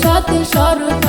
সতে সরতে